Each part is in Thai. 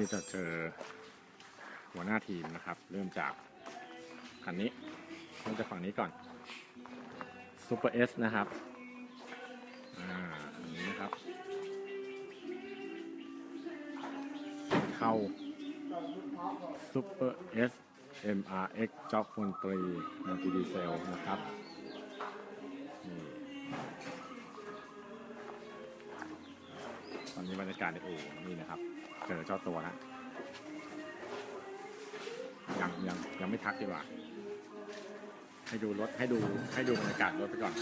ที่จะเจอหัวหน้าทีมนะครับ เริ่มจากคันนี้เริ่มจากฝั่งนี้ก่อน Super S นะครับอ่าอันนี้นะครับ เข้า Super S MRX จ็อกมนตรีมัลติดีเซลนะครับนี่ตอนนี้บรรยากาศในอู่นี่นะครับ เจอเจ้าตัวนะยังยังยังไม่ทักดีกว่า ให้ดูรถให้ดูให้ดูบรรยากาศรถไปก่อน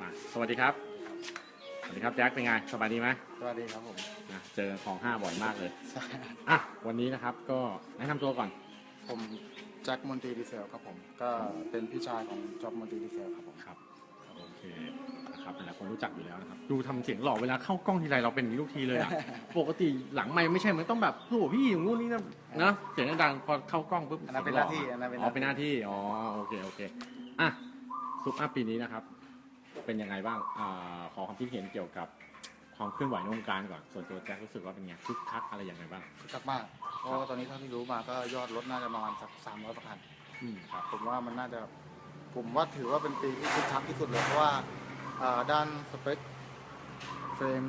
มาสวัสดีครับ สวัสดีครับแจ็คเป็นไงสบายดีไหมสวัสดีครับผมนะเจอของห้าบ่อยมากเลยอะวันนี้นะครับก็แนะนำตัวก่อน ผมแจ็คมอนตีดีเซลครับผม ก็เป็นพี่ชายของจ็อบมอนตีดีเซลครับผมครับโอเค นะครับหลายคนรู้จักอยู่แล้วนะครับ ดูทำเสียงหล่อเวลาเข้ากล้องทีไรเราเป็นอย่างนี้ทุกทีเลยอะปกติหลังไม่ไม่ใช่มันต้องแบบโอ้โหพี่อย่างงู้นนี่นะนะเสียงดังๆพอเข้ากล้องปุ๊บอันนั้นเป็นหน้าที่อันนั้นเป็นอ๋อเป็นหน้าที่อ๋อโอเคโอเคอะซุปอัพปีนี้นะครับ เป็นยังไงบ้างอ่าขอความคิดเห็นเกี่ยวกับความเคลื่อนไหวในวงการก่อนส่วนตัวแจ็ครู้สึกว่าเป็นไงคึกคักอะไรยังไงบ้าง คึกคักมาก เพราะว่าตอนนี้เท่าที่รู้มาก็ยอดรถน่าจะประมาณสักสามร้อยกว่าคัน อืมครับ ผมว่ามันน่าจะ ผมว่าถือว่าเป็นปีที่คึกคักที่สุดเลย เพราะว่าอ่า ด้านสเปคเฟรม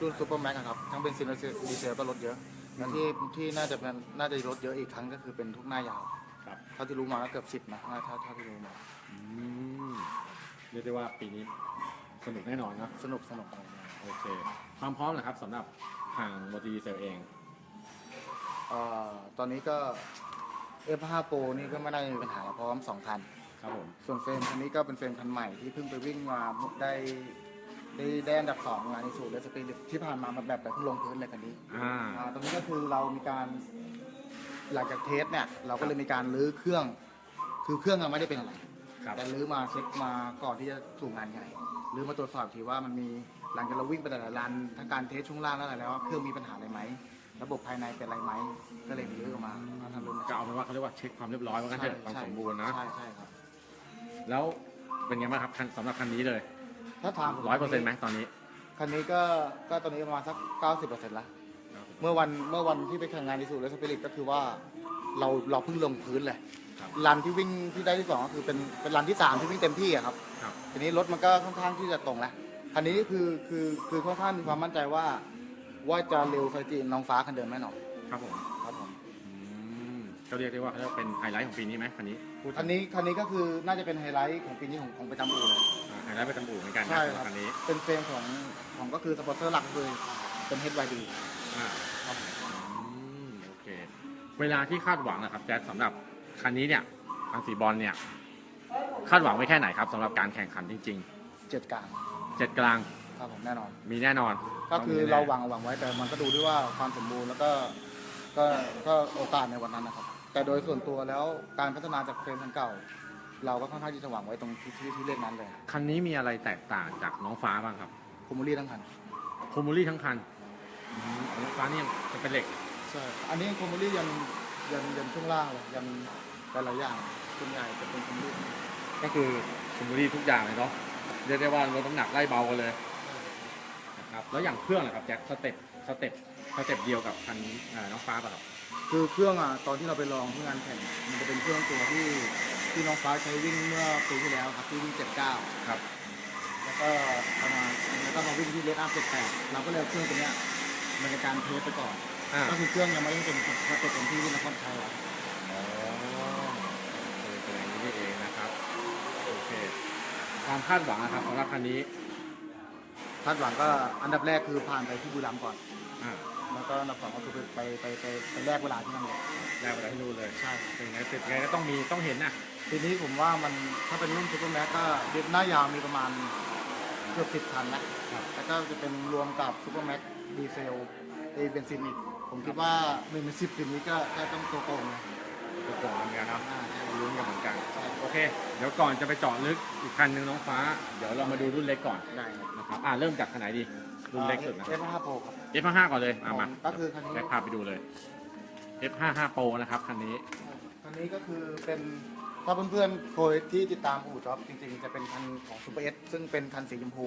รุ่นซูเปอร์แม็กครับ ทั้งเป็นซินและดีเซลก็ลดเยอะและที่ที่น่าจะเป็นน่าจะลดเยอะอีกครั้งก็คือเป็นทุกหน้ายาวครับเท่าที่รู้มาก็เกือบสิบนะเท่าเท่าที่รู้มาอืมเรียกได้ว่าปีนี้สนุกแน่นอนเนอะสนุกสนุกอะไรเงี้ยโอเค ความพร้อมนะครับสำหรับทางโมดีเซลเอง เอ่อตอนนี้ก็ F5 Pro นี่ก็ไม่ได้มีปัญหาพร้อม 2 คัน ครับผมส่วนเฟรมคันนี้ก็เป็นเฟรมคันใหม่ที่เพิ่งไปวิ่งมาได้ได้ได้อันดับสองงานในสูตรเลสปีที่ผ่านมามันแบบแบบเพิ่งลงพื้นเลยคันนี้อ่าอ่าตรงนี้ก็คือเรามีการหลังจากเทสเนี่ย เราก็เลยมีการรื้อเครื่อง คือเครื่องเราไม่ได้เป็นอะไร ครับ แต่รื้อมาเช็คมาก่อนที่จะสู่งานใหญ่รื้อมาตรวจสอบทีว่ามันมีหลังจากเราวิ่งไปแต่ละรันทั้งการเทสช่วงล่างแล้วอะไรแล้วว่าเครื่องมีปัญหาอะไรไหมระบบภายในเป็นอะไรไหมก็เลยรื้อออกมามาทำรุ่นก็เอาเป็นว่าเขาเรียกว่าเช็คความเรียบร้อยว่างั้นเถอะความสมบูรณ์นะ ใช่ใช่ครับ แล้วเป็นไงบ้างครับคันสำหรับคันนี้เลยถ้าถามผมร้อยเปอร์เซ็นต์ไหมตอนนี้คันนี้ก็ก็ตอนนี้ประมาณสักเก้าสิบเปอร์เซ็นต์ละเมื่อวันเมื่อวันที่ไปแข่งงานที่สุดและสปิริตก็คือว่าเราเราเพิ่งลงพื้นเลยครับรันที่วิ่งที่ได้ที่สองก็คือเป็นเป็นรันที่สามที่วิ่งเต็มที่อะครับครับ ทีนี้รถมันก็ค่อนข้างที่จะตรงแล้วคันนี้คือคือคือค่อนข้างมีความมั่นใจว่า ว่าจะเร็วสถิติน้องฟ้าคันเดิมแน่นอนครับผมครับผมอืม ก็เรียกได้ว่าเขาเรียกว่าเป็นไฮไลท์ของปีนี้ไหมคันนี้พูดถึงคันนี้คันนี้ก็คือน่าจะเป็นไฮไลท์ของปีนี้ของของประจำอู่เลย อ่าไฮไลท์ประจำอู่เหมือนกันนะใช่สำหครัรับบคันนี้เป็นเฟรมของของก็คือสปอนเซอร์หลักคือเป็น HYD อ่าครับอืมโอเค เวลาที่คาดหวังนะครับแจ็คสำหรับคันนี้เนี่ยคันสีบอลเนี่ยคาดหวังไว้แค่ไหนครับสำหรับการแข่งขันจริงเจ็ดกลางๆเจ็ดกลางครับผมแน่นอน มีแน่นอนก็คือต้งมีแน่เราหวังหวังไว้แต่มันก็ดูด้วยว่าความสมบูรณ์แล้วก็ก็ก็โอกาสในวันนั้นนะครับ แต่โดยส่วนตัวแล้วการพัฒนาจากเฟรมคันเก่า เราก็ค่อนข้างที่จะหวังไว้ตรงที่ที่ที่เลขนั้นเลยคันนี้มีอะไรแตกต่างจากน้องฟ้าบ้างครับคูมูลี่ทั้งคันโคมูลี่ทั้งคันอืมน้องฟ้านี่ยังเป็นเหล็ก ใช่อันนี้คูมูลี่ยันยันยันช่วงล่างเลยยันหลายๆอย่างส่วนใหญ่จะเป็นคูมูลี่ก็คือโคมูลี่ทุกอย่างเลยเนาะเรียกได้ว่าลดน้ำหนักไล่เบากันเลยนะครับแล้วอย่างเครื่องล่ะครับแจ็คสเต็ปสเต็ปสเต็ปเดียวกับคันอ่าน้องฟ้าป่ะครับ คือเครื่องอะตอนที่เราไปลองที่งานแข่งมันจะเป็นเครื่องตัวที่ที่น้องฟ้าใช้วิ่งเมื่อปีที่แล้วครับที่วิ่ง79ครับ แล้วก็ประมาณแล้วก็มาวิ่งที่เลดอัพ78เราก็เลยเอาเครื่องตัวเนี้ยมันในการเทสไปก่อนอ่า ก็คือเครื่องยังไม่ได้เป็นสเต็ปเต็มที่ที่นครชัยอะอ๋อเออเป็นอย่างนี้นี่เองนะครับ โอเค ความคาดหวังนะครับสำหรับคันนี้ คาดหวังก็อันดับแรกคือผ่านไปที่บุรีรัมย์ก่อน อ่าแล้ว ก็อันดับสองก็คือไปไปไปไปไปแลกเวลาที่นั่นเลยได้เวลาให้รู้เลยใช่เป็นไงติดไงก็ต้องมีต้องเห็นนะทีนี้ผมว่ามันถ้าเป็นรุ่นซูเปอร์แม็กก็เด็หน้ายาวมีประมาณเกือบสิบคันนะครับแล้วก็จะเป็นรวมกับซูเปอร์แม็กดีเซลเอเบนซินอีกผมคิดว่าหนึ่งในสิบทีนี้ก็ก็ต้องตัวโกงเลยตัวโกงเหมือนกันครับอ่าใช่ลุ้นกันเหมือนกันใช่โอเค เดี๋ยวก่อนจะไปเจาะลึกอีกคันหนึ่งน้องฟ้า เดี๋ยวเรามาดูรุ่นเล็กก่อนได้ครับนะครับอ่าเริ่มจากคันไหนดี รุ่นเล็กสุดนะเอฟห้าโปรครับ F55 ก่อนเลยอ่ามาก็คือคันนี้แบ็คพาไปดูเลย F55 Pro นะครับคันนี้ คันนี้ก็คือเป็นถ้าเพื่อนๆเคยที่ติดตามอู่จ็อบจริงๆ จะเป็นคันของซูเปอร์เอสซึ่งเป็นคันสีชมพู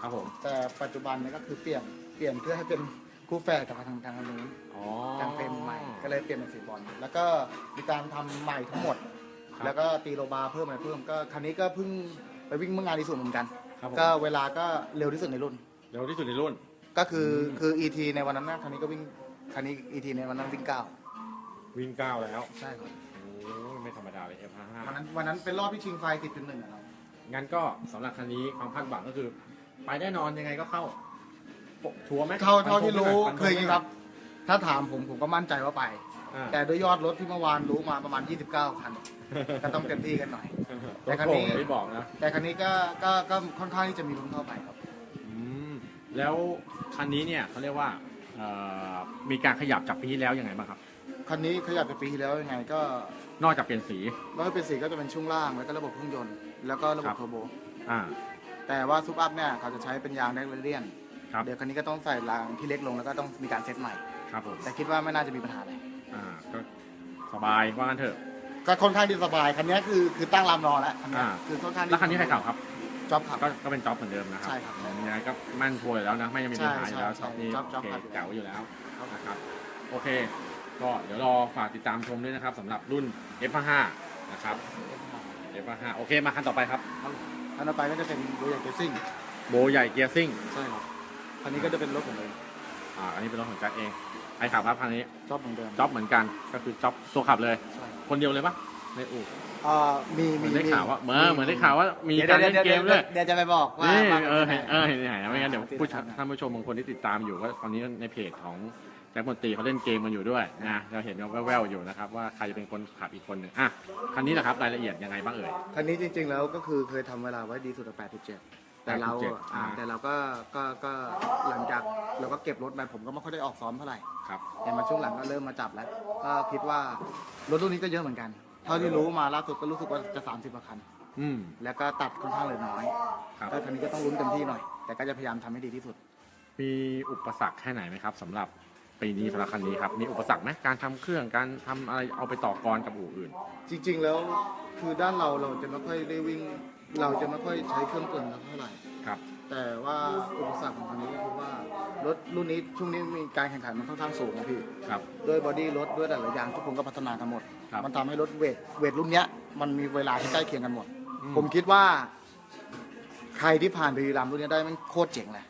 ครับผม แต่ปัจจุบันเนี่ยก็คือเปลี่ยนเปลี่ยนเพื่อให้เป็นคู่แฝดกับทางทางนู้นอ๋อ ทางเฟรมใหม่ก็เลยเปลี่ยนเป็นสีบอลแล้วก็มีการทำใหม่ทั้งหมด ครับ แล้วก็ตีโลบาร์เพิ่มอะไรเพิ่มก็คันนี้ก็เพิ่งไปวิ่งเมื่องานที่สุดเหมือนกัน ครับผมก็เวลาก็เร็วที่สุดในรุ่น เร็วที่สุดในรุ่น ก็คืออมคือ ET ในวันนั้นนะคันนี้ก็วิ่งคันนี้ ET ในวันนั้นวิ่งเก้าวิ่งเก้าแล้วใช่ครับโอ้ยไม่ธรรมดาเลย F55 วันนั้นวันนั้นเป็นรอบที่ชิงไฟ10.1นะครับงั้นก็สำหรับคันนี้ความคาดหวังก็คือ ไปแน่นอนยังไงก็เข้าชัวร์ไหมเท่าเท่าที่รู้ฟันธงเคยไหมครับ ถ้าถามผมผมก็มั่นใจว่าไป อ่าแต่ด้วยยอดรถที่เมื่อวานรู้มาประมาณ 29 คัน ก็ต้องเต็มที่กันหน่อย แต่คันนี้ตัวโกงที่บอกนะ แต่คันนี้ก็ก็ก็ค่อนข้างที่จะมีลุ้นเข้าไปครับอืม แล้วคันนี้เนี่ยเขาเรียกว่าเอ่อมีการขยับจากปีที่แล้วยังไงบ้างครับ คันนี้ขยับจากปีที่แล้วยังไงก็นอกจากเปลี่ยนสีรถเป็นสีก็จะเป็นช่วงล่างแล้วก็ระบบเครื่องยนต์แล้วก็ระบครับบ เทอร์โบ อ่า แต่ว่าซุปอัพเนี่ยเขาจะใช้เป็นยางแดกเลียนครับ เดี๋ยวคันนี้ก็ต้องใส่รางที่เล็กลงแล้วก็ต้องมีการเซตใหม่ ครับผมแต่คิดว่าไม่น่าจะมีปัญหาอะไรอ่าก็สบายว่างั้นเถอะ ก็ค่อนข้างที่สบายคันนี้คือคือตั้งลำรอแล้วคันนี้อ่า คือค่อนข้างแล้วคันนี้ใครขับครับ จ็อบขับ ก็ก็เป็นจ็อบเหมือนเดิมนะครับใช่ครับยังไงก็มั่นชัวร์อยู่แล้วนะ ไม่ยังมีปัญหาอยู่แล้วใช่จ็อบนี้ใช่จ็อบโอเคจ็อบครับ แจ๋วอยู่แล้วครับนะครับโอเค ก็เดี๋ยวรอฝากติดตามชมด้วยนะครับสำหรับรุ่น F55 นะครับ F55 โอเคมาคันต่อไปครับคันต่อไปก็จะเป็นโบยาเกซิ่งโบใหญ่เกียร์ซิ่งใช่ครับคันนี้ก็จะเป็นรถผมเลยอ่าอันนี้เป็นรถของแจ็คเองใครขับครับคันนี้จ็อบเหมือนเดิมจ็อบเหมือนกันก็คือจ็อบตัวขับเลย ใช่คนเดียวเลยปะในอู่ อ่ามีเหมืมีอนได้มีข่าวว่าเหมือนเหมือนได้ข่าวว่ามีการเล่นเกมด้วยเดี๋ยวจะไปบอกว่านี่ว่าเออป็เห็นนเออเห็นเห็นไม่งั้นเดี๋ยวผู้ชมติดตามนะท่านผู้ชมบางคนที่ติดตามอยู่ก็ตอนนี้ในเพจของแจ็คมนตรีเขาเล่นเกมกันอยู่ด้วยนะเราเห็นแว่วๆอยู่นะครับว่าใครจะเป็นคนขับอีกคนหนึ่งอะคันนี้นะครับรายละเอียดยังไงบ้างเอ่ย คันนี้จริงๆแล้วก็คือเคยทำเวลาไว้ดีสุด8.7 แต่เรา8.7อ่าอ่า แต่เราก็ก็ก็หลังจากเราก็เก็บรถไปผมก็ไม่ค่อยได้ออกซ้อมเท่าไหร่ครับ แต่มาช่วงหลังก็เริ่มมาจับแล้ว ก็คิดว่ารถรุ่นนี้ก็เยอะเหมือนกัน เท่าที่รู้มาล่าสุดก็รู้สึกว่าจะ 30กว่าคัน อืม แล้วก็ตัดค่อนข้างเหลยน้อยครับ ก็คันนี้ก็ต้องลุ้นเต็มที่หน่อย แต่ก็จะพยายามทำให้ดีที่สุด มีอุปสรรคแค่ไหนไหมครับสำหรับปีนี้สำหรับคันนี้ครับ มีอุปสรรคไหมการทำเครื่องการทำอะไรเอาไปต่อกรกับอู่อื่น จริง ๆ แล้วคือด้านเราเราจะไม่ค่อยได้วิ่ง เราจะไม่ค่อยใช้เครื่องกลเท่าไหร่ครับ แต่ว่าอุปสรรคของคันนี้ก็คือว่ารถรุ่นนี้ช่วงนี้มีการแข่งขันมันค่อนข้างสูงนะพี่ ครับ ด้วยบอดี้รถด้วยแต่ละอย่างทุกคนก็พัฒนากันหมด ครับมันทำให้รถเวทเวทรุ่นเนี้ยมันมีเวลาที่ใกล้เคียงกันหมด อืม ผมคิดว่า ใครที่ผ่านบุรีรัมย์รุ่นเนี้ยได้มันโคตรเจ๋งเลย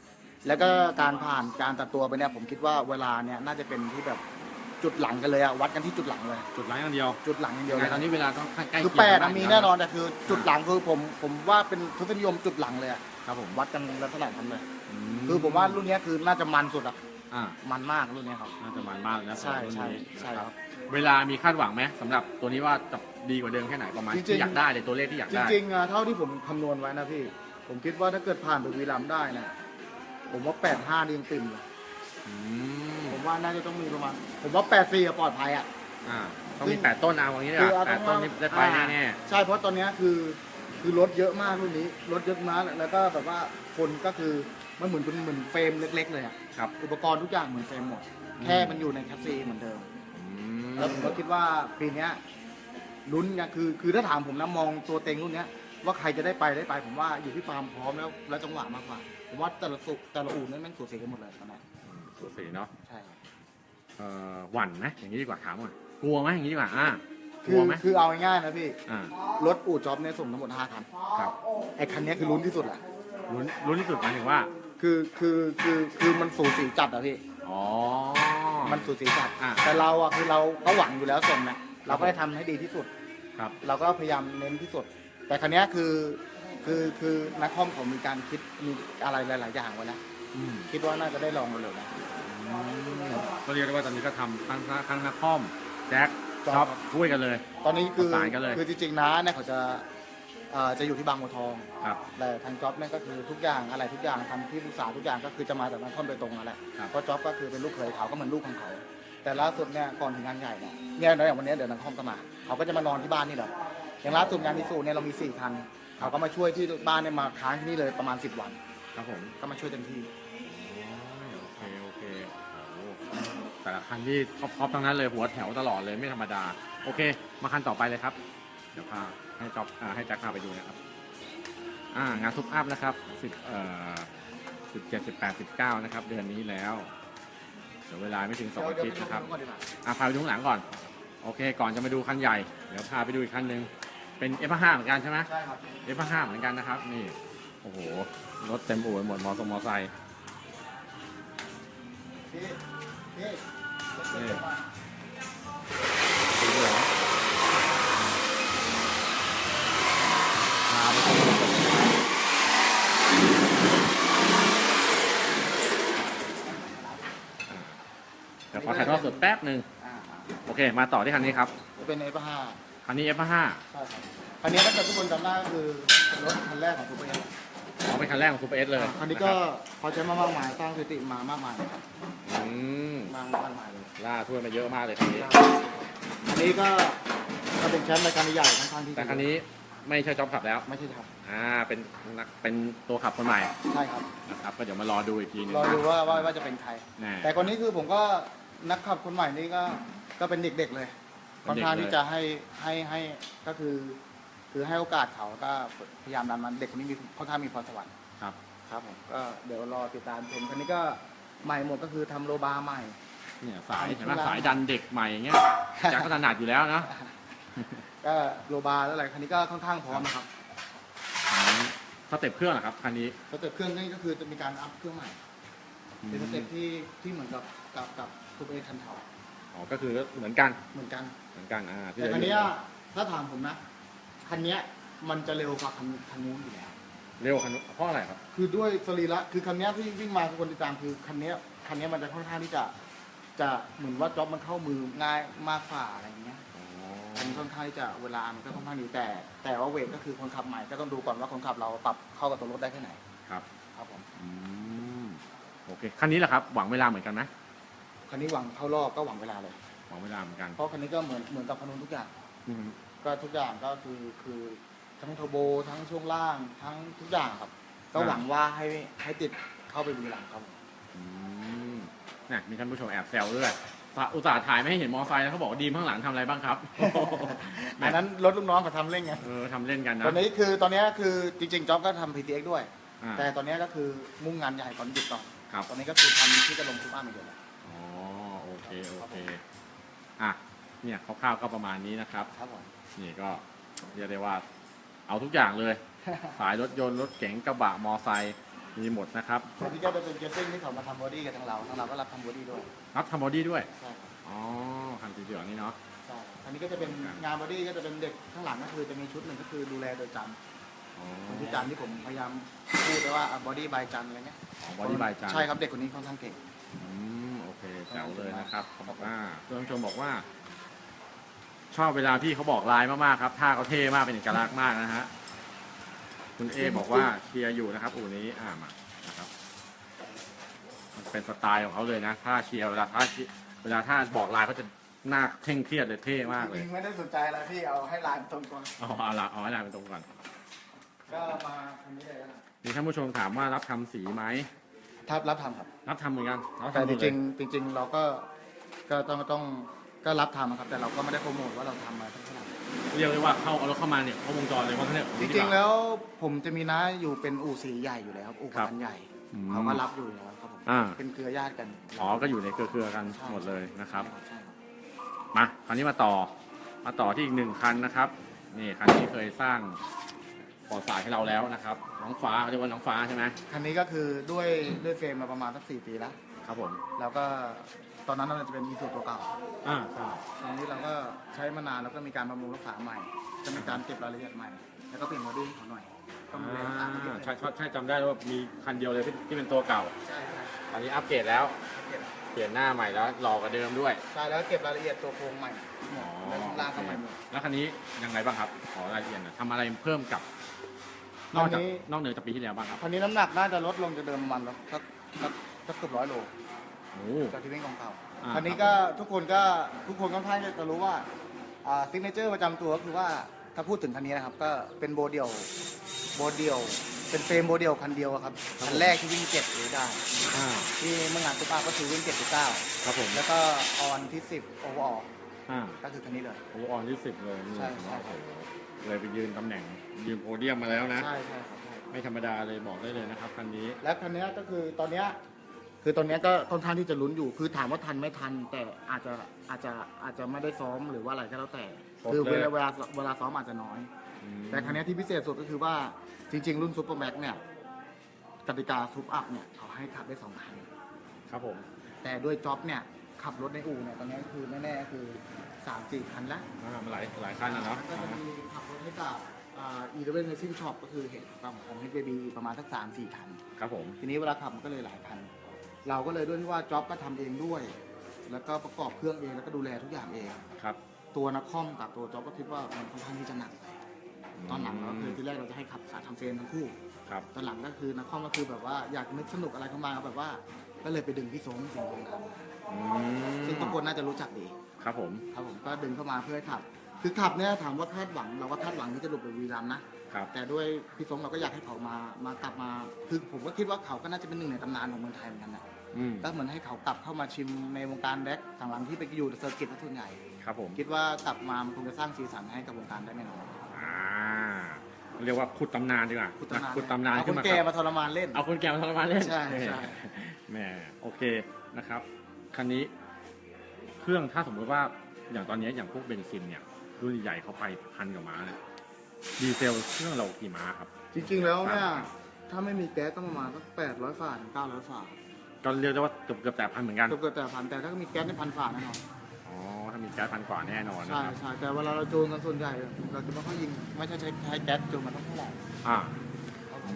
แล้วก็การผ่านการตัดตัวไปเนี่ยผมคิดว่าเวลาเนี่ยน่าจะเป็นที่แบบจุดหลังกันเลยอะวัดกันที่จุดหลังเลย จุดไลน์อย่างเดียวจุดหลังอย่างเดียวยังเลไงยตอนนี้เวลาต้องใกล้คือเคียงแปดกัอะมียู่แน่ล้วนอนแต่คือจุดหลังคือผมผมว่าเป็นทุนนิยมจุดหลังเลยอะ ครับผมวัดกันลักษณะนั้นเลยมคือผมว่ารุ่นเนี้ยคือน่าจะมันสุดอะอ่ามันมากรุ่นเนี้ยครับ น่าจะมันมากเลยนะใช่สำหรับรุ่นใช่นี้ใช่นะครับ เวลามีคาดหวังไหมสำหรับตัวนี้ว่าจะดีกว่าเดิมแค่ไหนประมาณจริงๆ ที่อยากได้เลยตัวเลขที่อยากจได้ริงๆอะเท่าที่ผมคำนวณไว้นะพี่ ผมคิดว่าถ้าเกิดผ่านไปวีรัมย์ได้นะผมว่าแปดห้านี่ยังติ่มเลยอืมผมว่าน่าจะต้องมีประมาณผมว่าแปดสี่ปลอดภัยอะ อ่าต้องมีแปดต้นเอาอย่างนี้ดีกคือว่าเอาแปดต้นนี่ได้ไปอ่าแน่ใช่เพราะตอนเนี้ยคือ คือรถเยอะมากรุ่นนี้รถเยอะมากแล้วก็แบบว่าคนก็คือมันเหมือนเป็นเหมือนเฟรมเล็ก ๆ เลยอะๆครับ อุปกรณ์ทุกอย่างเหมือนเฟรมหมด แค่มันอยู่ในแคปซีเหมือนเดิมอืมแล้วผมก็คิดว่าปีเนี้ยลุ้นเนี่ยคือ คือถ้าถามผมนะมองตัวเต็งรุ่นเนี้ยว่าใครจะได้ไปได้ไป ผมว่าอยู่ที่ความพร้อมแล้วและจังหวะมากกว่า ผมว่าแต่ละสุแต่ละอู่นั้นแม่งสูสีกันหมดเลยตอนนี้สูสีเนาะใช่ครับเอ่อหวั่นไหมอย่างนี้ดีกว่าถามก่อนกลัวไหมอย่างนี้ดีกว่าอ่า กคืลัวอไหมคือเอาง่ายๆนะพี่ อ่ารถอู่จ็อบเนี่ยส่งทั้งหมด5คันครับไอ้คันเนี้ยคือลุ้นที่สุดแหละลุ้นลุ้นที่สุดหมายถึงว่า คือคือคือคือมันสูสีจัดอะพี่ อ๋อ มันสูสีจัดอ่าแต่เราอะคือเราก็หวังอยู่แล้วส่งนะเราก็ได้ทำให้ดีที่สุด ครับ เราก็พยายามเน้นที่สุด แต่คันเนี้ยคือคือคือนักคอมเขามีการคิดมีอะไรหลาย ๆ อย่างไว้แล้วอืมคิดว่าน่าจะได้ลองมาเลยนะก็เรียกได้ว่าตอนนี้ก็ทำทั้งทั้งนักคอมแจ็ค จ๊จ็ออบบช่วยกันเลย ตอนนี้คือประสานกันเลย คือจริงๆนะเนี่ยเขาจะเอ่อจะอยู่ที่บางบัวทอง ครับ แต่ทางจ็อบเนี่ยก็คือทุกอย่างอะไรทุกอย่างทำที่ปรึกษาทุกอย่างก็คือจะมาจากนักคอมโดยตรงนั่นแหละครับ เพราะจ็อบก็คือเป็นลูกเขยเขาก็เหมือนลูกของเขา แต่ล่าสุดเนี่ยก่อนถึงงานใหญ่เนี่ยเนี่ยอย่างวันนี้เดี๋ยวนักคอมก็มา เขาก็จะมานอนที่บ้านนี่แหละอย่างล่าสุดงานพิสูจน์เนี่ยเรามีสี่คันเขาก็มาช่วยที่บ้านเนี่ยมาค้างที่นี่เลยประมาณ 10 วัน ครับผม ก็มาช่วยเต็มที่ แต่ละคันที่ท็อปท็อปทั้งนั้นเลยหัวแถวตลอดเลยไม่ธรรมดา โอเค มาคันต่อไปเลยครับ เดี๋ยวพาให้จ็อบอ่าให้แจ็คพาไปดูนะครับอ่างานซุปอัพนะครับสิบเอ่อสิบเจ็ดสิบแปดสิบเก้านะครับ เดือนนี้แล้วเหลือเวลาไม่ถึงสองเดี๋ยวอาเดี๋ยวทิตย์นะครับไปดูก่อนดีกว่าอะพาไปดูข้างหลังก่อน โอเค ก่อนจะมาดูคันใหญ่ เดี๋ยวพาไปดูอีกคันหนึ่งเป็น F5 เหมือนกันใช่ไหมใช่ครับ F5 เหมือนกันนะครับ นี่ โอ้โห รถเต็มอู่ไปหมดมอสงมอไซค์พี่ พี่นี่สีเหลืองพาไปดูเดี๋ยวขอถ่ายทอดสดแป๊บหนึ่งอ่าโอเค มาต่อที่คันนี้ครับ จะเป็น F5 คันนี้ F5 ใช่ครับคันนี้ถ้าเกิดทุกคนจำได้ก็คือเป็นรถคันแรกของซูเปอร์เอส อ๋อเป็นคันแรกของ Super S เลยคันนี้ก็เขาใช้มามากมายสร้างสถิติมามากมายนะครับอืมมากมายเลยล่าถ้วยมาเยอะมากเลยคันนี้อันนี้ก็ก็เป็นแชมป์รายการใหญ่ค่อนข้างที่จะแต่คันนี้ไม่ใช่จ็อบขับแล้ว ไม่ใช่ครับอ่าเป็นนักเป็นตัวขับคนใหม่ใช่ครับนะครับก็เดี๋ยวมารอดูอีกทีหนึงรอดูนะว่าว่าว่าจะเป็นใครแน่แต่คนนี้คือผมก็นักขับคนใหม่นี่ก็ก็เป็นเด็กๆเลยเป็นเด็กเลยค่อนข้างที่จะให้ให้ให้ก็คือ คือให้โอกาสเขาก็พยายามดันมันเด็กคนนี้มีค่อนข้างมีพรสวรรค์ครับ ครับผมก็เดี๋ยวรอติดตามชมคนนี้ก็ใหม่หมดก็คือทำโลบาร์ใหม่ เนี่ยสายทำเห็นไหมธุระสายดันเด็กใหม่อย่างเงี้ยจากก็ถนัดอยู่แล้วนะก็โลบาร์แล้วอะไรคันนี้ก็ค่อนข้างพร้อมนะครับอืมสเต็ปเครื่องเหรอครับคันนี้สเต็ปเครื่องนี่ก็คือจะมีการอัพเครื่องใหม่เป็นสเต็ปที่ที่เหมือนกับกับกับทูเอคันเทาอ๋อก็คือเหมือนกันเหมือนกันเหมือนกันอ่าที่แต่เหลือคันอยู่เนี้ยถ้าถามผมนะ คันเนี้ยมันจะเร็วกว่าคันคันนู้นอยู่แล้ว เร็วคันนู้นเพราะอะไรครับ คือด้วยสรีระคือคันเนี้ยที่วิ่งมาคือคนติดตามคือคันเนี้ยคันเนี้ยมันจะค่อนข้างที่จะจะเหมือนว่าจ็อบมันเข้ามือง่ายมากกว่าอะไรอย่างเงี้ยอ๋ออันนี้ค่อนข้างที่จะเวลามันก็ค่อนข้างดีแต่ แต่ว่าเวทก็คือคนขับใหม่ก็ต้องดูก่อนว่าคนขับเราปรับเข้ากับตัวรถได้แค่ไหนครับ ครับผมอืมโอเคคันนี้แหละครับ หวังเวลาเหมือนกันไหมคันนี้หวังเข้ารอบก็หวังเวลาเลย หวังเวลาเหมือนกันเพราะคันนี้ก็เหมือนเหมือนกับคันนู้นทุกอย่าง อืม ก็ทุกอย่างก็คือคือทั้งเทอร์โบทั้งช่วงล่าง ทั้งทุกอย่างครับ ก็หวังว่าให้ให้ติดเข้าไปบุรีรัมย์ครับผมอืมน่ะมีท่านผู้ชมแอบแซวด้วยฝากอุตส่าห์ถ่ายไม่ให้เห็นมอไซค์แล้วเขาบอกว่าดีมข้างหลังทำอะไรบ้างครับ อันนั้นรถลูกน้องเขาทำเล่นไงเออทำเล่นกันนะตอนนี้คือตอนนี้คือจริงๆจ็อบก็ทำ PTX ด้วย อ่า แต่ตอนนี้ก็คือมุ่งงานใหญ่ก่อนหยุดก่อนครับ ตอนนี้ก็คือทำที่จะลงทุกบ้านอย่างเดียวเลยอ๋อโอเคโอเคอะเนี่ยคร่าวๆก็ประมาณนี้นะครับ ครับผม นี่ก็เรียกได้ว่าเอาทุกอย่างเลย สายรถยนต์รถเก๋งกระบะมอไซค์มีหมดนะครับตอนนี้ก็จะเป็นเกสซิ่งที่เขามาทำบอดี้กับทางเราทางเราก็รับทำบอดี้ด้วยรับทำบอดี้ด้วยใช่ครับอ๋อคันสีเหลืองนี่เนาะใช่อันนี้ก็จะเป็นงานบอดี้ก็จะเป็นเด็กข้างหลังก็คือจะมีชุดหนึ่งก็คือดูแลโดยจันอ๋อคนที่จันที่ผมพยายามพูดไว้ว่าบอดี้บายจันอะไรเงี้ยบอดี้บายจานใช่ครับเด็กคนนี้ค่อนข้างเก่งอืมโอเคแจ๋วเลยนะครับเขาบอกว่าเพื่อนผู้ชมบอกว่า ชอบเวลาพี่เขาบอกลายมากๆครับท่าเขาเท่มากเป็นเอกลักษณ์มากนะฮะคุณเอบอกว่าเชียร์อยู่นะครับอู่นี้อ่ามานะครับมันเป็นสไตล์ของเขาเลยนะท่าเชียร์เวลาท่าเชียร์เวลาท่าบอกลายเขาจะหน้าเคร่งเครียดเลยเท่มากเลยจริงๆไม่ได้สนใจอะไรพี่เอาให้ลายตรงก่อนอ๋อเอาละเอาละเป็นตรงก่อนก็มาคนนี้เลยก็ได้มีท่านผู้ชมถามว่ารับทำสีไหมถ้ารับทำครับ รับทำเหมือนกันรับแต่ทำหมจดเลยริงๆจริง ๆ เราก็ก็ต้องต้อง ก็รับทำนะครับ แต่เราก็ไม่ได้โปรโมทว่าเราทำมาเท่าไหร่เรียกเลยว่าเข้าเอารถเข้ามาเนี่ยเข้าวงจรเลยว่าเขาเนี่ยจริงๆแล้วผมจะมีน้าอยู่เป็นอู่สีใหญ่อยู่แล้วครับอู่ครับพันใหญ่อืมเขาก็รับอยู่แล้วครับผมอ่า เป็นเครือญาติกันอ๋อก็อยู่ในเครือๆกันใช่หมดเลยนะครับ ใช่ครับ มาคราวนี้มาต่อมาต่อที่อีกหนึ่งคันนะครับนี่คันนี้เคยสร้างปอดสายให้เราแล้วนะครับน้องฟ้าเขาเรียกว่าน้องฟ้าใช่ไหมคันนี้ก็คือด้วยด้วยเฟรมมาประมาณสักสี่ปีแล้ว ครับผม แล้วก็ ตอนนั้นเราจะเป็นอีสูตัวเก่าอ่าใช่ตอนนี้เราก็ใช้มานานแล้วก็มีการบำรุงรักษาใหม่ จะมีการเก็บรายละเอียดใหม่ แล้วก็เปลี่ยนโมดี้เขาหน่อยต้องดูแลรักษาอ่าใช่ใช่ใช่จำได้ว่ามีคันเดียวเลยที่ที่เป็นตัวเก่า ใช่ใช่อันนี้อัปเกรดแล้ว เก็บเปลี่ยนหน้าใหม่แล้วหล่อกว่าเดิมด้วยใช่แล้วก็เก็บรายละเอียดตัวโครงใหม่หมอ๋อดแล้วข้างล่างก็ใหม่หมด แล้วคันนี้ยังไงบ้างครับ ขอรายละเอียดหน่อยทำอะไรเพิ่มกับ นอกจากอันนี้ นอกเหนือจากปีที่แล้วบ้างครับ คันนี้น้ำหนักน่าจะลดลงจากเดิมประมาณสักสักสักเกือบร้อยโล โอ้ จากที่วิ่งของเก่าอ่าคันนี้ก็ทุกคนก็ทุกคนค่อนข้างจะรู้ว่าอ่าซิกเนเจอร์ประจำตัวก็คือว่าถ้าพูดถึงคันนี้นะครับ ก็เป็นโบเดียวโบเดียว เป็นเฟรมโบเดียวคันเดียวอะครับคันแรกที่วิ่งเจ็ดหรือได้ อ่าที่เมื่องานตุ๊กตาก็คือวิ่งเจ็ดหรือเก้าครับผมแล้วก็ออนที่สิบโอเวอร์อ่าก็คือคันนี้เลย โอ้ออนที่สิบเลยนี่ใช่ใช่ โอ้โหเลยไปยืนตำแหน่ง ยืนโพเดียมมาแล้วนะ ใช่ใช่ครับใช่ ไม่ธรรมดาเลยบอกได้เลยนะครับคันนี้ และคันนี้ก็คือตอนเนี้ย คือตอนเนี้ยก็ค่อนข้างที่จะลุ้นอยู่ คือถามว่าทันไม่ทัน แต่อาจจะอาจจะอาจจะไม่ได้ซ้อมหรือว่าอะไรก็แล้วแต่คือเวลาเวลาเวลาซ้อมอาจจะน้อย อืม แต่ครั้งนี้ยที่พิเศษสุดก็คือว่าจริง ๆ รุ่นซูเปอร์แม็กเนี่ยกติกาซูปอัพเนี่ยเขาให้ขับได้สองคัน ครับผม แต่ด้วยจ็อบเนี่ยขับรถในอู่เนี่ยตอนนี้คือแน่ๆคือสามสี่คันแล้วอ่ามันหลายหลายขั้นนะเนาะก็จะมีขับรถให้กับอีเดเวนเรซิ่งช็อปก็คือเห็นของของ HBB ประมาณสักสามสี่คัน ครับผม ทีนี้เวลาขับมันก็เลยหลายคัน เราก็เลยด้วยที่ว่าจ็อบก็ทำเองด้วย แล้วก็ประกอบเครื่องเองแล้วก็ดูแลทุกอย่างเอง ครับตัวนักคอมกับตัวจ็อบก็คิดว่ามันค่อนข้างที่จะหนักไปตอนหลังเราก็คือที่แรกเราจะให้ขับสายทำเฟรมทั้งคู่ ครับ ตอนหลังก็คือนักคอมก็คือแบบว่าอยากนึกสนุกอะไรเข้ามาแบบว่า ก็เลยไปดึงพี่สงสิงห์วงศ์ครับอืมซึ่งทุกคนน่าจะรู้จักดี ครับผม ครับผมก็ดึงเข้ามาเพื่อให้ขับ คือขับเนี่ยถามว่าคาดหวังเราก็คาดหวังที่จะหลุดไปวีรัมย์นะ ครับ แต่ด้วยพี่สงเราก็อยากให้เขามา มากลับมา คือผมก็คิดว่าเขาก็น่าจะเป็นหนึ่งในตำนานของเมืองไทยเหมือนกันนะ อืม ก็เหมือนให้เขากลับเข้ามาชิมในวงการแดกต่างหลังที่ไปอยู่ในเซอร์กิตส่วนใหญ่ ครับผมคิดว่ากลับมามันคงจะสร้างสีสันให้กับวงการได้แน่นอนอ่าเรียกว่าขุดตำนานดีกว่าคุณตำนานขุดตำนานเอาคขึ้นนมาแก่ครับมาทรมานเล่น เอาคนแก่มาทรมานเล่นใช่ใช่ แหมโอเคนะครับ คันนี้เครื่องถ้าสมมติว่าอย่างตอนนี้อย่างพวกเบนซินเนี่ยรุ่นใหญ่เขาไปพันกว่าม้าเนี่ยดีเซลเครื่องเรากี่ม้าครับ จริงๆแล้วเนี่ย ถ้าไม่มีแก๊สต้องประมาณสักแปดร้อยฝาถึงเก้าร้อยฝา ก็เรียกได้ว่าเกือบเกือบแต่พันเหมือนกัน เกือบเกือบแต่พันแต่ถ้ามีแก๊สในพันฝาแน่นอนอ๋อถ้ามีแก๊สพันกว่าแน่นอนนะใช่ครับใช่แต่เวลาเราจูนกันส่วนใหญ่เราจะไม่ค่อยยิงไม่ใช่ใช้ใช้แก๊สจูนมันต้องเท่าไหร่อ่าอื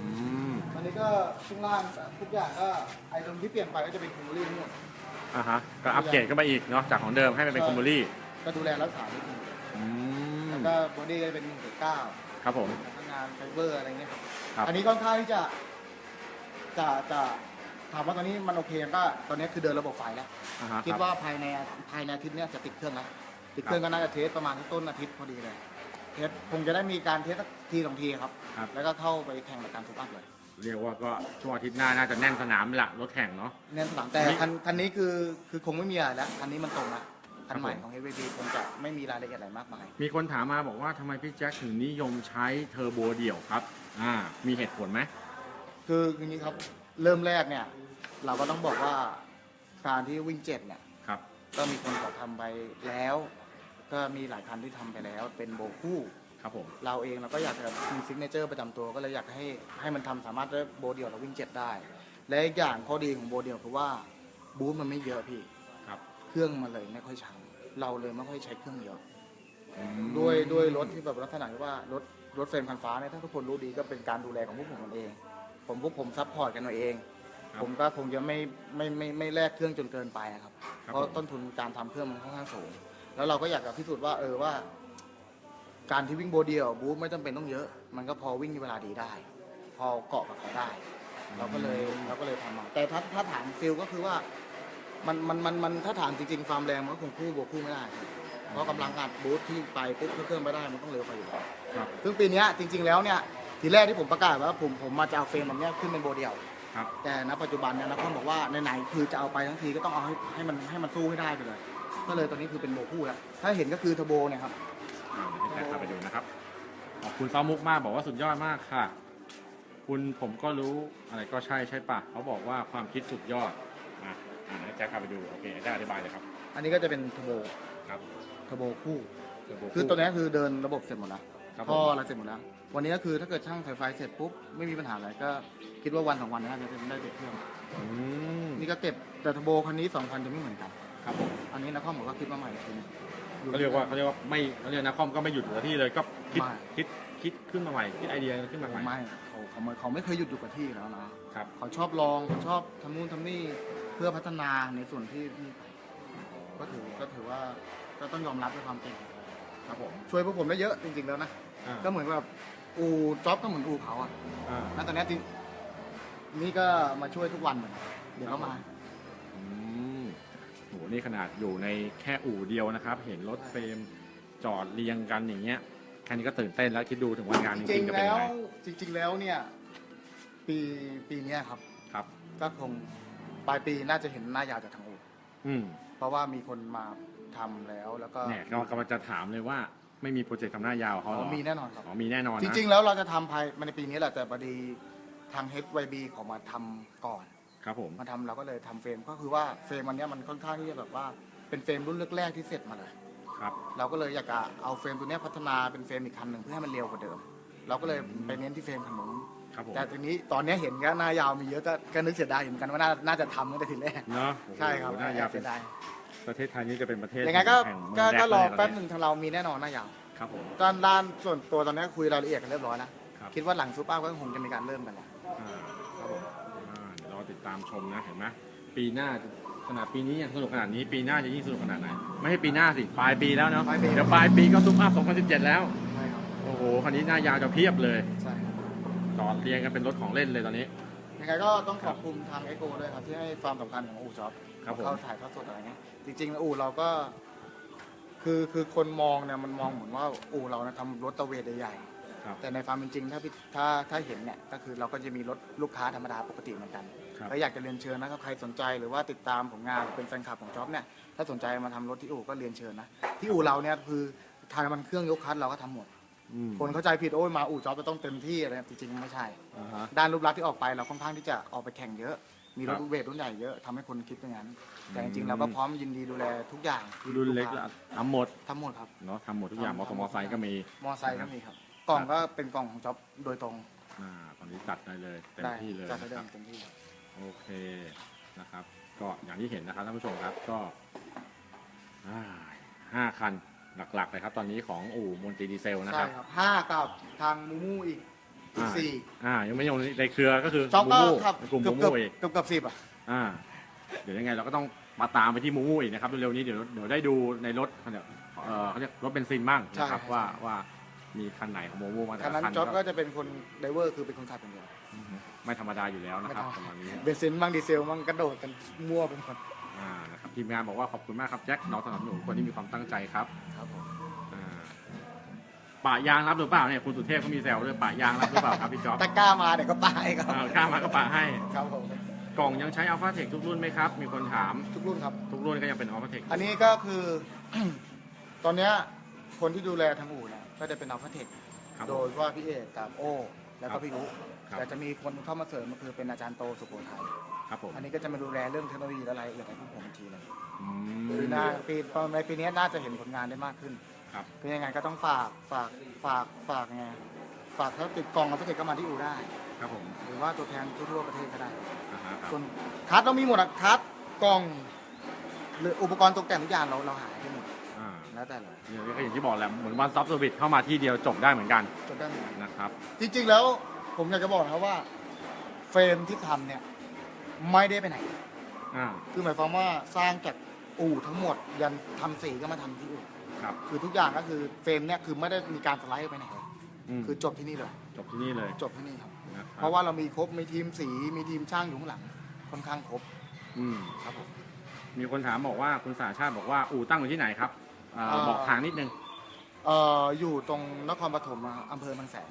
มอันนี้ก็ช่วงล่างทุกอย่างก็ไอ้ตรงที่เปลี่ยนไปก็จะเป็นคูลลิ่งหมดอ่าฮะก็อัปเกรดขึ้นมาอีกเนาะจากของเดิมให้มันเป็นคอมมูรี่ก็ดูแลรักษานิดนึงอืมแล้วก็บอดี้ก็จะเป็นหนึ่งเก้าครับผมทำงานไฟเบอร์อะไรเงี้ยครับครับอันนี้ค่อนข้างที่จะจะจะ ถามว่าตอนนี้มันโอเคก็ตอนนี้คือเดินระบบไฟแล้ว อ่าฮะคิดรับ ว่าภายในภายในอาทิตย์เนี้ยจะติดเครื่องแล้วติดเครื่องก็น่าจะเทสประมาณต้นอาทิตย์พอดีเลย เทสคงจะได้มีการเทสสักทีสองทีครับ ครับ แล้วก็เข้าไปแข่งรายการทุกอัพเลยเรียกว่าก็ช่วงอาทิตย์หน้าน่าจะแน่นสนามละรถแข่งเนาะ เน้นหลังแต่นี่คันคันนี้คือคือคงไม่มีอะไรแล้วคันนี้มันตรงละคันใหม่ครับผมของ HVP คงจะไม่มีรายละเอียดอะไรมากมาย มีคนถามมาบอกว่าทำไมพี่แจ็คถึงนิยมใช้เทอร์โบเดี่ยวครับ อ่า มีเหตุผลไหม คืออย่างนี้ครับเริ่มแรกเนี่ย เราก็ต้องบอกว่าการที่วิ่งเจ็ดเนี่ย ครับ ก็มีคนเขาทำไปแล้ว ก็มีหลายคันที่ทำไปแล้ว เป็นโบคู่ ครับผม เราเองเราก็อยากจะมีซิกเนเจอร์ประจำตัวก็เลยอยากให้ให้มันทำสามารถได้โบเดียวเราวิ่งเจ็ดได้ และอีกอย่างข้อดีของโบเดียวคือว่าบูทมันไม่เยอะพี่ ครับ เครื่องมันเลยไม่ค่อยช้ำเราเลยไม่ค่อยใช้เครื่องเยอะ อืมด้วยด้วยรถที่แบบลักษณะที่ว่ารถรถเฟรมคันฟ้าเนี่ยถ้าทุกคนรู้ดีก็เป็นการดูแลของพวกผมกันเอง ผมพวกผมซัพพอร์ตกันเอาเอง ครับผมก็คงจะไม่ไม่ไม่ไม่แลกเครื่องจนเกินไปนะครับ ครับเพราะผม ต้นทุนการทำเครื่องมันค่อนข้างสูง แล้วเราก็อยากจะพิสูจน์ว่าเออว่า การที่วิ่งโบเดียวบูธไม่จำเป็นต้องเยอะ มันก็พอวิ่งในเวลาดีได้ พอเกาะกับเขาได้ เราก็เลยเราก็เลยทำมาแต่ถ้าถ้าถามฟิลก็คือว่ามันมันมันมันถ้าถามจริงๆความแรงมันก็คงคู่บวกคู่ไม่ได้ครับเพราะกำลังอัดบูธที่ไปปุ๊บเครื่องไปได้มันต้องเร็วไปอยู่แล้ว ครับ ซึ่งปีเนี้ยจริงๆแล้วเนี่ย ทีแรกที่ผมประกาศว่าผมผมมาจะเอาเฟรมแบบเนี้ยขึ้นเป็นโบเดียว ครับ แต่ณปัจจุบันเนี่ยนักคอมบอกว่าไหนๆคือจะเอาไปทั้งทีก็ต้องเอาให้ให้มันให้มันสู้ให้ได้ไปเลย ก็เลยตอนนี้คือเป็นโบคู่แล้วถ้าเห็นก็คือเทอร์โบเนี่ยครับ อ่าเดี๋ยวให้แจ็คพาไปดูนะครับ ขอบคุณซ้อมมุกมากบอกว่าสุดยอดมากค่ะ คุณผมก็รู้อะไรก็ใช่ใช่ปะเขาบอกว่าความคิดสุดยอดอะอ่าให้แจ็คพาไปดูโอเคแจ็คอธิบายเลยครับอันนี้ก็จะเป็นเทอร์โบครับเทอร์โบคู่เทร์โบคือตัวเนี้ยคือเดินระบบเสร็จหมดแล้วครับผท่อมอะไรเสร็จหมดแล้ว วันนี้ก็คือถ้าเกิดช่างสายไฟเสร็จปุ๊บไม่มีปัญหาอะไรก็คิดว่าวันสองวันเนี้จะได้เก็บเครื่อง อืมนี่ก็เก็บแต่เทอร์โบคันนี้สองคันจะไม่เหมือนกันครับผมอันนี้นักคอมบอกว่าคิดมาใหม่คือเขาเรียกว่าเขาเรียกว่าไม่เขาเรียกนะคอมก็ไม่หยุดอยู่กับที่เลยก็คิดไม่คิดคิดขึ้นมาใหม่คิดไอเดียขึ้นมาใหม่ไม่เขาเขาไม่เขาไม่เคยหยุดอยู่กับที่อยู่แล้วนะครับเขาชอบลองเขาชอบทำนู่นทำนี่เพื่อพัฒนาในส่วนที่นี่ไปก็ถือก็ถือว่าก็ต้องยอมรับในความเก่งของเขาครับผมช่วยพวกผมได้เยอะจริงๆแล้วนะ อ่า ก็เหมือนแบบ อูจ็อบก็เหมือนอูเขาอะอ่าแล้วตอนนี้จริงนี่ก็มาช่วยทุกวันเหมือนกันเดี๋ยวก็มาอืมโหนี่ขนาดอยู่ในแค่อู่เดียวนะครับ เห็นรถเฟรมจอดเรียงกันอย่างเงี้ยแค่นี้ก็ตื่นเต้นแล้วคิดดูถึงวันงานจจริริงงๆจะๆเป็นแล้ยังวไงจริง ๆ แล้วเนี่ย ปีปีเนี้ยครับ ครับ ก็คงปลายปีน่าจะเห็นหน้ายาวจากทางอูอืมเพราะว่ามีคนมาทำแล้วแล้วก็ เนี่ยก็กำลังจะถามเลยว่า ไม่มีโปรเจกต์ทำหน้ายาวเขาเหรอ๋ออมีแน่นอนครับ อ๋อมีแน่นอนจนะริง ๆ แล้วเราจะทำภายในปีนี้แหละแต่พอดีทาง HYB เขามาทำก่อน ครับผม มาทำเราก็เลยทำเฟรมก็คือว่าเฟรมวันเนี้ยมันค่อนข้างที่จะแบบว่าเป็นเฟรมรุ่นแรกๆที่เสร็จมาเลย ครับ เราก็เลยอยากจะเอาเฟรมตัวเนี้ยพัฒนาเป็นเฟรมอีกคันหนึ่งเพื่อให้มันเร็วกว่าเดิม เราก็เลยไปเน้นที่เฟรมขนมครับผมแต่ทีนี้ตอนเนี้ยเห็นก็หน้ายาวมีเยอะก็ก็นึกเสียดายเหมือนกันว่าน่าน่าจะทำตั้งแต่ทีแรก เนาะโอ้โหใช่ครับหน้ายาวเป็เสีนยดาย ประเทศไทยนี่จะเป็นประเทศยังไงก็แห่งเมืองก็แดก็กรอเลยแป๊บหนึ่งทางเรามีแน่นอนหน้ายาวครับผมด้านด้านส่วนตัวตอนนี้คุยรายละเอียดกันเรียบร้อยแล้วครับคิดว่าหลังซูเปอร์ก็คงจะมีการเริ่มกันแล้ว อ่าครับผมอ่าเดี๋ยวรอติดตามชมนะเห็นไหมปีหน้าขนาดปีนี้ยังสนุกขนาดนี้ปีหน้าจะยิ่งสนุกขนาดไหนไม่ใช่ปีหน้าสิปลายปีแล้วเนาะปลายปี เดี๋ยวปลายปีก็ซุปอัพ2017 แล้ว ใช่ครับโอ้โหคันนี้หน้ายาวจะเพียบเลยใช่ครับจอดเรียงกันเป็นรถของเล่นเลยตอนนี้ ยังไงก็ต้องขอบคุณทางเอโกด้วยครับที่ให้ความสำคัญของอู่จ็อบ ครับผม เข้าถ่ายทอดสดอะไรเงี้ยจริงๆอู่เราก็ คือคือคนมองเนี่ยมันมองเหมือนว่าอู่เรานะทำรถตะเวนใหญ่ๆครับแต่ในความเป็นจริงถ้าพี่ถ้าถ้าเห็นเนี่ยก็คือเราก็จะมีรถลูกค้าธรรมดาปกติเหมือนกันครับ ก็อยากจะเรียนเชิญนะครับใครสนใจหรือว่าติดตามผลงานหรือเป็นแฟนคลับของจ็อบเนี่ยถ้าสนใจมาทำรถที่อู่ก็เรียนเชิญนะที่อู่เราเนี่ยคือทางมันเครื่องยกคันเราก็ทำหมด อืมคนเข้าใจผิดโอ้ยมาอู่จ็อบจะต้องเต็มที่อะไรจริงๆไม่ใช่ อ่าฮะ ด้านรูปลักษณ์ที่ออกไปเราค่อนข้างที่จะออกไปแข่งเยอะ มีรถครับเวทรุ่นใหญ่เยอะทำให้คนคิดอย่างนั้น แต่จอืริงมๆเราก็พร้อมยินดีดูแลทุกอย่างรุ่นเล็กค้าทำหมดทำหมดครับเนาะทำหมดทุกอย่างมอเตอร์มอไซค์ก็มีมอไซค์ก็มีครับกล่องก็เป็นกล่องของจ็อบโดยตรงอ่าตอนนี้จัดได้เลยเต็มได้ที่เลยจัดนะได้ครับเต็มที่ครับโอเคนะครับ ก็อย่างที่เห็นนะครับท่านผู้ชมครับก็อ่าห้าคันหลักๆเลยครับ ตอนนี้ของอู่มนตรีดีเซลนะคใช่รับครับห้ากับทางมูมูอีก อีกอ่าสี่อ่า ยังไม่ยงในเครือก็คือจ็อบมูก็มูครับกลุ่มเกืมูอบเกือบมูอีกเกือบเกือบสิบอะอ่า เดี๋ยวยังไงเราก็ต้องมาตามไปที่มูมูอีกนะครับเร็วๆนี้เดี๋ยวเดี๋ยวได้ดูในรถเขาเนี่ยเออเขาเรียกรถเบนซินบ้างนะครับว่าว่ามีคันไหนของมูมูมาแต่คันละนั้นคันจ็อบก็ก็จะเป็นคนไดเวอร์คือเป็นคนขับอย่างเดียวอือฮึไม่ธรรมดาอยู่แล้วนะครับไม่ประมาณนี้ เบนซินบ้างดีเซลบ้างกระโดดกันมั่วเป็นคนอ่านะครับทีมงานบอกว่าขอบคุณมากครับแจ็คน้องสนับสนุนคนที่มีความตั้งใจครับ ครับผมอ่า ปะยางรับหรือเปล่าเนี่ยคุณสุเทพเขามีแซวด้วยปะยางรับหรือเปล่าครับพี่จ๊อบถ้ากล้ามาเดี๋ยวก็ไปครับอ่ากล้ามาก็ปะให้ ครับผมกล่องยังใช้อัลฟาเทคทุกรุ่นไหมครับ มีคนถามทุกรุ่นครับ ทุกรุ่นก็ยังเป็นอัลฟาเทคอันนี้ก็คือ ตอนเนี้ยคนที่ดูแลทางอู่เนี่ยก็จะเป็นอัลฟาเทคครับโดยว่าพี่เอกกับโอแล้วครัก็บพี่รุครับ แต่จะมีคนเข้ามาเสริมก็คือเป็นอาจารย์โตสุโขทัยครับผมอันนี้ก็จะมาดูแลเรื่องเทคโนโลยีและรายละเอียดให้พวกผมอีกทีหนึงอืปีหน้าปีในปีนี้น่าจะเห็นผลงานได้มากขึ้น ครับ คือยังไงก็ต้องฝากฝากฝากฝากไงฝากถ้าติดกล่องอัลฟาเทคก็มาที่อู่ได้ ครับผมหรือว่าตัวแทนทั่วๆประเทศก็ได้อ่าฮะครับส่วนคัดเรามีหมดอะคัดกล่อง หรืออุปกรณ์ตกแต่งทุกอย่างเราเราหาให้หมดอ่าแล้วแต่เลยเนี่ยก็อย่างที่บอกแหละเหมือนวันซับเซอร์วิสเข้ามาที่เดียวจบได้เหมือนกันจนได้หมด นะครับ จริงๆ แล้วผมอยากจะบอกนะครับว่า เฟรมที่ทำเนี่ยไม่ได้ไปไหน อ่า คือหมายความว่าสร้างจากอู่ทั้งหมด ยันทำสีก็มาทำที่อู่ ครับ คือทุกอย่างก็คือเฟรมเนี่ยคือไม่ได้มีการสไลด์ไปไหนเลยมคือจบที่นี่เลยจบที่นี่เลยจบที่นี่ครับนะคบเพราะว่าเรามีครบมีทีมสีมีทีมช่างอยู่ข้างหลังค่อนข้างครบอืมครับผม มีคนถามบอกว่าคุณสาชาติบอกว่าอู่ตั้งอยู่ที่ไหนครับอ่าเอ่อ บอกทางนิดนึง เอ่ออยู่ตรงนครปฐมอะครับอำเภอบางแสน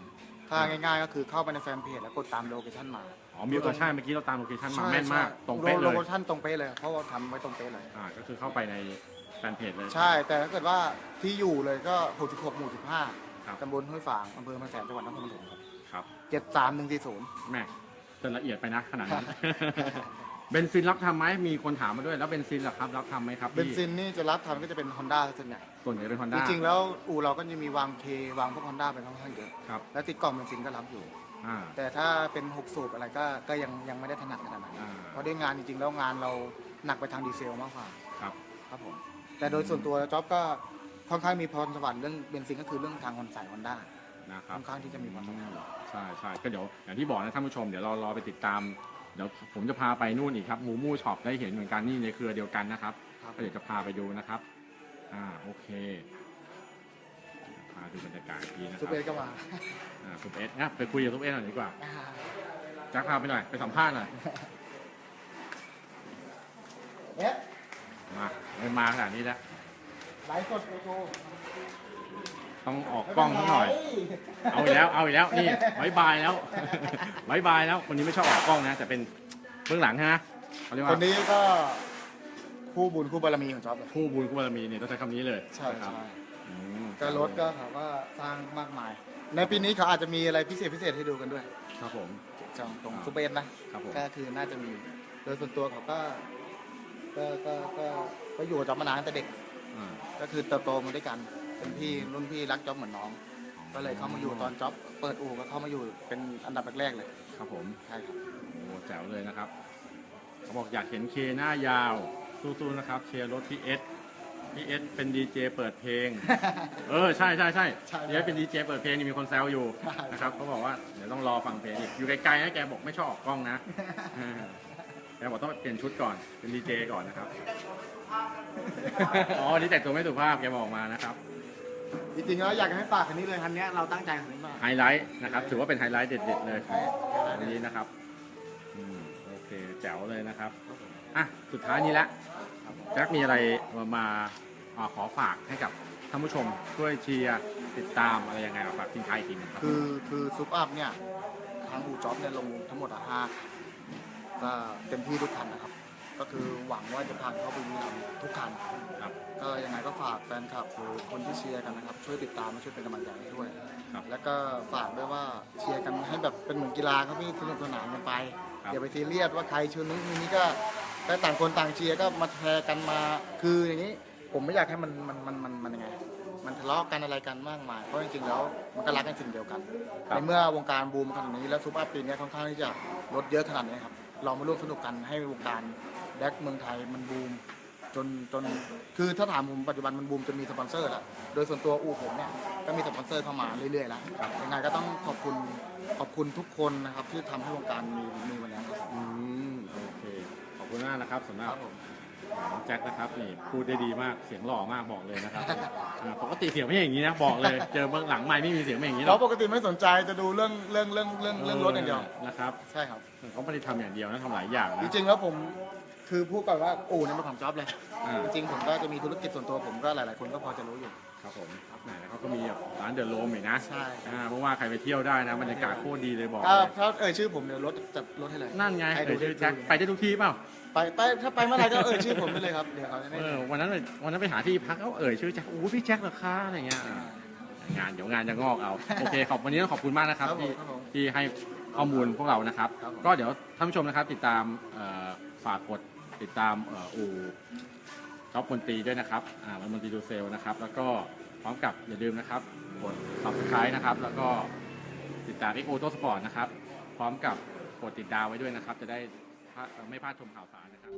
ถ้าง่ายๆก็คือเข้าไปในแฟนเพจแล้วกดตามโลเคชั่นมา อ๋อมีโลเคชั่นเมื่อกี้เราตามโลเคชั่นมาแม่นมาก ใช่ตรงเป๊ะเลโลยเคชั่นตรงเป๊ะเลย เพราะว่าทำไว้ตรงเป๊ะเลย อ่า ก็คือเข้าไปใน แฟนเพจเลย ใช่ แต่ถ้าเกิดว่าที่อยู่เลยก็ 66หมู่ครับ 15ตำบลห้วยฝางอำเภอบางแสนจังหวัดนครปฐมครับครับ 73140 แม่จะละเอียดไปนะขนาดนั้น เบนซินรับทำไหมมีคนถามมาด้วย แล้วเบนซินล่ะครับรับทำไหมครับเบนซินนี่จะรับทำก็จะเป็น Honda ส่วนใหญ่ ส่วนใหญ่เป็นฮอนจด้าริงๆ แล้วอู่เราก็จะมีวางเควางพวก Honda ไปค่อนข้างเยอะ ครับแล้วติดกล่องเบนซินก็รับอยู่ อ่า แต่ถ้าเป็น 6 สูบอะไรก็ก็ยังยังไม่ได้ถนัดขนาดนั้นอ่า เพราะด้วยงานจริงๆ แล้วงานเราหนักไปทางดีเซลมากกว่าครับ ครับผม แต่โดยส่วนตัวจ็อบก็ค่อนข้างมีพรสวรรค์เรื่องเบนซินก็คือเรื่องทางคอนสายฮอนด้านะครับ ค่อนข้างที่จะมีพรสวรรค์ใช่ใช่ก็เดี๋ยวอย่างที่บอกนะท่านผู้ชมเดี๋ยวเรารอไปติดตาม เดี๋ยวผมจะพาไปนู่นอีกครับมูมูช็อปได้เห็นเหมือนกันนี่ในเครือเดียวกันนะครับครับก็เดี๋ยวจะพาไปดูนะครับ อ่าโอเคพาดูบรรยากาศอีกทีนะคซูรับเปอร์ก็มาอ่าซุปเอสนะไปคุยกับซุปเอสหน่อยดีกว่าอ่าแจ็คพาไปหน่อยไปสัมภาษณ์หน่อยเอ๊ะ มาไม่มาขนาดนี้แล้วไลฟ์สดโกโก้ต้องออกกล้องสักหน่อย เอาอีกแล้ว เอาอีกแล้ว นี่บายบายแล้วบายบายแล้วคนนี้ไม่ชอบออกกล้องนะ แต่เป็นเบื้องหลังใช่ไหมเขาเรียกคว่านนี้ก็คู่บุญคู่บารมีของจ็อบเลยผู้บุญคู่บารมีเนี่ยต้องใช้คำนี้เลยใช่นะครับใช่อืมก็รถก็ถามว่าสร้างมากมาย ในปีนี้เขาอาจจะมีอะไรพิเศษพิเศษให้ดูกันด้วยครับผม จองตรงอ่าซูเปอร์นะครับผม ก็คือน่าจะมี โดยส่วนตัวเขาก็ ก็ก็ก็ก็อยู่กับจ๊อบมานานตั้งแต่เด็กอ่าก็คือเติบโตมาด้วยกัน เป็นพี่รุ่นพี่รักจ๊อบเหมือนน้อง ก็เลยเข้ามาอยู่ตอนจ๊อบเปิดอู่ก็เข้ามาอยู่เป็นอันดับแรกๆเลย ครับผมใช่ครับ โอ้แจ๋วเลยนะครับเขาบอกอยากเห็นเคหน้ายาวสู้ๆนะครับเชียร์รถพี่เอสพี่เอสเป็นดีเจเปิดเพลง เออใช่ใช่ใช่ใช่พี่เอสเป็นดีเจเปิดเพลงนี่มีคนแซวอยู่ใช่ นะครับเขาบอกว่าเดี๋ยวต้องรอฟังเพลงอีกอยู่ไกลๆนะแกบอกไม่ชอบออกกล้องนะเออ แกบอกต้องเปลี่ยนชุดก่อน เป็นดีเจก่อนนะครับ อ๋อนี่แต่งตัวไม่สุภาพแกบอกมานะครับ จริงๆแล้วอยากให้ฝากคันนี้เลยคันนี้เราตั้งใจคันนี้มากไฮไลท์นะครับ ถือว่าเป็นไฮไลท์เด็ดๆเลยใช่อันนี้นะครับอืมโอเคแจ๋วเลยนะครับ อะ สุดท้ายนี้ละแจ็คมีอะไรมาอ่าขอฝากให้กับท่านผู้ชมช่วยเชียร์ติดตามอะไรยังไงมาฝากทิ้งท้ายอีกทีหนึงครับ คือคือซุปอัพเนี่ยทางอู่จ็อบเนี่ยลงทั้งหมดอะห้าคัน ก็เต็มที่ทุกคันนะครับ ก็คือหวังว่าจะผ่านเข้าไปวีรัมย์ทุกคันครับ ก็ยังไงก็ฝากแฟนคลับหรือคนที่เชียร์กันนะครับ ช่วยติดตามและช่วยเป็นกำลังใจให้ด้วย ครับ แล้วก็ฝากด้วยว่าเชียร์กันให้แบบเป็นเหมือนกีฬาครับพี่สนุกสนานกันไปครับ อย่าไปซีเรียสว่าใครชื่อนู้นนี้ก็ได้ต่างคนต่างเชียร์ก็มาแชร์กันมาคืออย่างนี้ ผมไม่อยากให้มันมันมันมันมันยังไง มันทะเลาะกันอะไรกันมากมายเพราะจริงๆแล้วมันก็รักกันสิ่งเดียวกันครับในเมื่อวงการบูมขนาดนี้แล้วซูเปอร์ปีนี้ค่อนข้างที่จะลดเยอะขนาดนี้ครับ เรามาร่วมสนุกกันให้วงการแดกเมืองไทยมันบูมจนจนคือถ้าถามผมปัจจุบันมันบูมจนมีสปอนเซอร์แล้วโดยส่วนตัวอู่ผมเนี่ยก็มีสปอนเซอร์เข้ามาเรื่อยๆแล้วยังไงก็ต้องขอบคุณขอบคุณทุกคนนะครับที่ทำให้วงการมีมีวันนี้ครับ อืมโอเค ขอบคุณมากนะครับสำหครัรับบผมน้อง แจ็คนะครับนี่พูดได้ดีมากเสียงหล่อมากบอกเลยนะครับอ่าปกติเสียงไม่อย่างนี้นะบอกเลย เจอเบื้องหลังไม่ไม่มีเสียงไม่อย่างนี้หรเราอกปกติไม่สนใจจะดูเรื่องเรื่องเรื่องเรื่องเรื่องรถอย่างเดียว นะครับใช่ครับ เขาไม่ได้ทำอย่างเดียวนะทำหลายอย่างนะจริงๆแล้วผมคือพูดก่อนว่าอู่เนี่ยเป็นของจ็อบเลย อ่า จริงๆผมก็จะมีธุรกิจส่วนตัวผมก็หลายๆคนก็พอจะรู้อยู่ ครับผมไหนนะเขาก็มีแบบร้านเดอะโรมอีกนะใช่ อ่าเพราะว่าใครไปเที่ยวได้นะบรรยากาศโคตรดีเลยบอกถ้าเลยถ้าเอ่ยชื่อผมเดี๋ยวรถจัดรถให้เลยนั่นไงให้เอดูอชื่อดูแจ็คไปได้ทุกที่เปล่าไปไปถ้าไปเมื่อไหร่ก็เอ่ยชื่อผมได้เลยครับเดี๋ยวเขาจะได้เออวันนั้นวันนั้นไปหาที่พักเขาเอ่ยชื่อแจ็คโอ้พี่แจ็คเหรอคะอะไรเงี้ยอ่างานเดี๋ยวงานจะงอกเอาโอเคขอบวันนี้ต้องขอบคุณมากนะครับครับผมที่ ครับผม ที่ให้ข้อมูลพวกเรานะครับ ครับผม ก็เดี๋ยวท่านผู้ชมนะครับติดตามเอ่อฝากกดติดตามเอ่ออู ท็อปมนตรีด้วยนะครับอ่ามนตรีดูเซลนะครับ แล้วก็พร้อมกับอย่าลืมนะครับกด subscribe นะครับ แล้วก็ติดตาม X Auto Sport นะครับ พร้อมกับกดติดดาวไว้ด้วยนะครับ จะได้พลาดไม่พลาดชมข่าวสารนะครับ